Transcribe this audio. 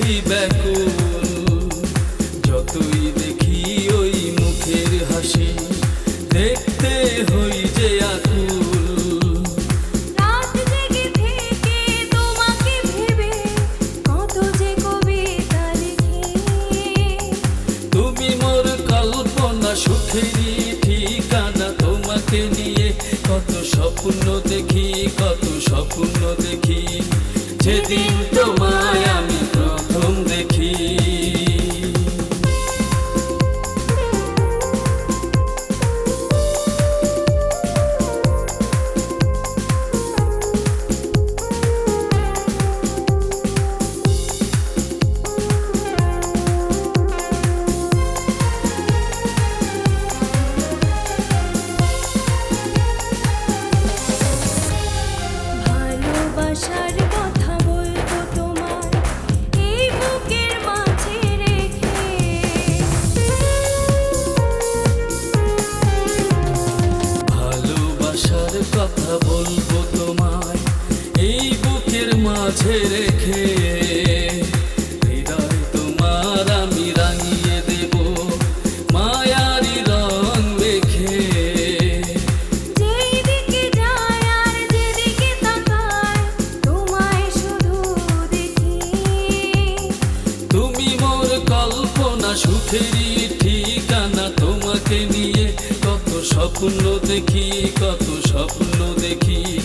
হয়েছি ব্যাকুল যতই দেখি ওই মুখের হাসি দেখতে হই যে আকুল। রাত জেগে থেকে তোমাকে ভেবে কত যে কবিতা লিখি। তুমি মোর কল্পনা সুখেরই ঠিকানা তোমাকে নিয়ে কত স্বপ্ন দেখি কত স্বপ্ন দেখি। যেদিন প্রথম দেখি কথা বলব তোমায় এই বুকের মাঝে রেখে। হৃদয় তোমার আমি রাঙিয়ে দেব মায়ারি রং মেখে। তুমি মোর কল্পনা সুখেরই স্বপ্ন দেখি কত স্বপ্ন দেখি।